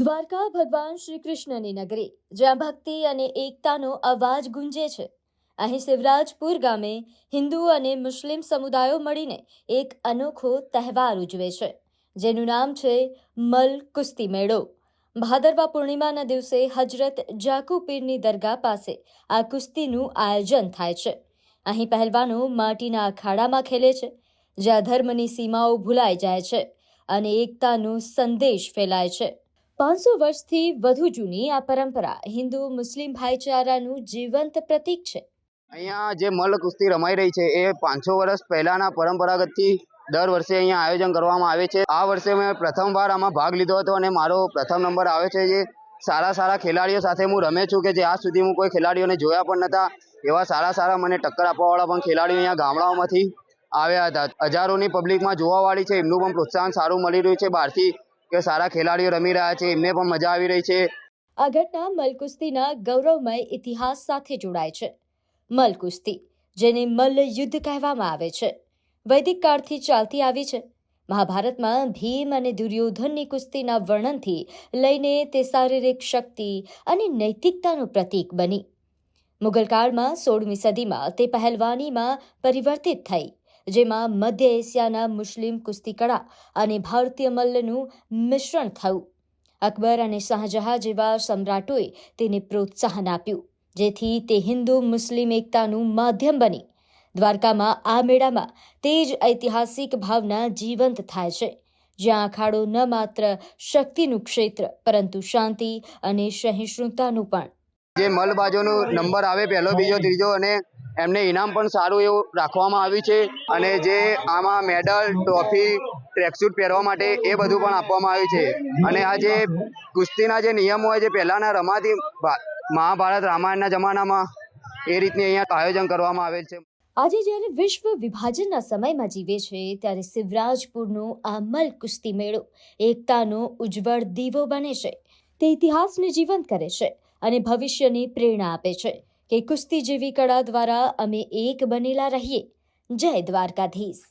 દ્વારકા ભગવાન શ્રી કૃષ્ણની નગરી, જ્યાં ભક્તિ અને એકતાનો અવાજ ગુંજે છે. અહીં શિવરાજપુર ગામે હિન્દુ અને મુસ્લિમ સમુદાયો મળીને એક અનોખો તહેવાર ઉજવે છે, જેનું નામ છે મલ કુસ્તી મેળો. ભાદરવા પૂર્ણિમાના દિવસે હજરત જાકુ પીરની દરગાહ પાસે આ કુસ્તીનું આયોજન થાય છે. અહીં પહેલવાનો માટીના અખાડામાં ખેલે છે, જ્યાં ધર્મની સીમાઓ ભૂલાઈ જાય છે અને એકતાનો સંદેશ ફેલાય છે. પાંચસો વર્ષથી વધુ જૂની આ પરંપરા હિન્દુ મુસ્લિમ ભાઈચારાનું જીવંત પ્રતીક છે. અહીંયા જે મલ્લ કુસ્તી રમાઈ રહી છે એ પાંચસો વર્ષ પહેલાના પરંપરાગતથી દર વર્ષે અહીંયા આયોજન કરવામાં આવે છે. આ વર્ષે મેં પ્રથમવાર આમાં ભાગ લીધો હતો અને મારો પ્રથમ નંબર આવે છે જે સારા સારા ખેલાડીઓ સાથે હું રમે છું કે જે આજ સુધી હું કોઈ ખેલાડીઓને જોયા પણ નહોતા એવા સારા સારા મને ટક્કર આપવાવાળા પણ ખેલાડીઓ અહીંયા ગામડાઓમાંથી આવ્યા હતા. હજારોની પબ્લિકમાં જોવાવાળી છે એમનું પણ પ્રોત્સાહન સારું મળી રહ્યું છે. બહારથી કે સારા ખેલાડીઓ રમી રહ્યા છે, એમને પણ મજા આવી રહી છે. આ ઘટના મલકુસ્તીના ગૌરવમય ઇતિહાસ સાથે જોડાય છે. મલકુસ્તી જેને મલ્લ યુદ્ધ કહેવામાં આવે છે, વૈદિક કાળથી ચાલતી આવી છે. મહાભારતમાં ભીમ અને દુર્યોધનની કુસ્તીના વર્ણનથી લઈને તે શારીરિક શક્તિ અને નૈતિકતાનું પ્રતીક બની. મુગલ કાળમાં સોળમી સદીમાં તે પહેલવાનીમાં પરિવર્તિત થઈ. જેમાં મધ્ય એશિયાના મુસ્લિમ કુસ્તી અને ભારતીય મલ્લનું મિશ્રણ થયું. અકબર અને શાહજહાં જેવા સમ્રાટોએ તેને પ્રોત્સાહન આપ્યું, જેથી તે હિન્દુ મુસ્લિમ એકતાનું માધ્યમ બની. દ્વારકામાં આ મેળામાં તે જ ઐતિહાસિક ભાવના જીવંત થાય છે, જ્યાં અખાડો ન માત્ર શક્તિનું ક્ષેત્ર, પરંતુ શાંતિ અને સહિષ્ણુતાનું પણ. જે મલબાજોનો નંબર આવે, પહેલો, બીજો, ત્રીજો અને એમને ઇનામ પણ સારું એવું રાખવામાં આવ્યું છે અને જે આમાં મેડલ, ટ્રોફી ટ્રેકસૂટ પહેરવા માટે એ બધું પણ આપવામાં આવ્યું છે. અને આ જે કુસ્તીના જે નિયમો હોય, જે પહેલાંના રમાતી મહાભારત રામાયણના જમાનામાં એ રીતની અહીંયા આયોજન કરવામાં આવેલ છે. આજે જ્યારે વિશ્વ વિભાજનના સમયમાં જીવે છે, ત્યારે શિવરાજપુરનો આ મલ કુસ્તી મેળો એકતાનો ઉજ્જવળ દીવો બને છે. તે ઇતિહાસને જીવંત કરે છે અને ભવિષ્યની પ્રેરણા આપે છે. કે કુસ્તી જેવી કળા દ્વારા અમે એક બનેલા રહીએ. જય દ્વારકાધીશ.